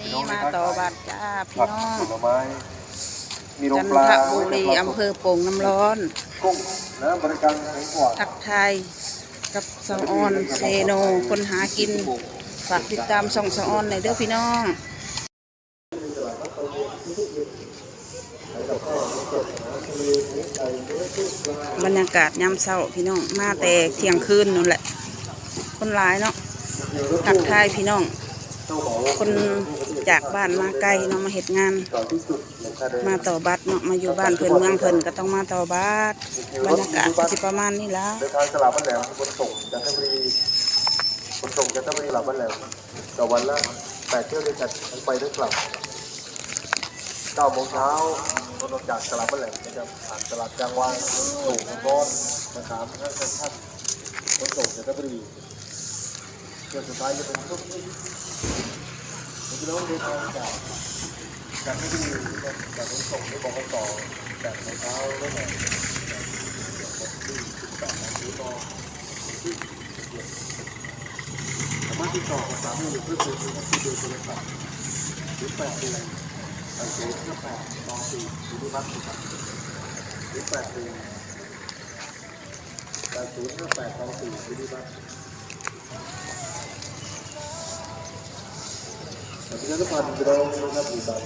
นี่มาต่อบัตรจ้าพี่ผักน้องผลไม้มีโรงจันปลาทบุรีอำเภอโป่งน้ำร้อนกุ้งนะบริการแข็งกว่าทักไทายกับสองออนเซโนคนหากินฝากติดตามส่องสองออนในอยเด้อพี่น้องบรรยากาศยามเช้าพี่น้องมาแต่เที่ยงคืนนู่นแหละ คนหลายเนาะทักทายพี่น้อง คน จากบ้านมาไกลเนาะมาเหตุงาน มาต่อบัตรเนาะมาอยู่บ้านเพิ่อนเมืองเพิ่อนก็ต้องมาต่อบัตรบรรยากาศก็สิประมาณนี้ละเดินทางตลาดบ้านแหลมขนส่งจันทบุรีขนส่งจันทบุรีตลาดบ้านแหลมต่อวันละแปดเที่ยวด้วยกันทั้งไปทั้งกลับเก้าโมงเช้ารถออกจากตลาดบ้านแหลมนะครับผ่านตลาดกลางวางสู่ก้อนมาสามท่านท่านขนส่งจันทบุรีเที่ยวสุดท้ายจะเป็นทุกที่ พี่น้องเดินทางจากจันทบุรีจากขนส่งที่บอกกันต่อจากโมงเช้าเรื่อยๆสามารถติดต่อกับสามีหรือเพื่อนๆที่ดูโทรศัพท์หรือแปดเดือนแปดศูนย์ห้าแปดสองสี่หรือบัตรสุดหรือแปดเดือนแปดศูนย์ห้าแปดสองสี่หรือบัตร Tapi kan kalau draw mereka.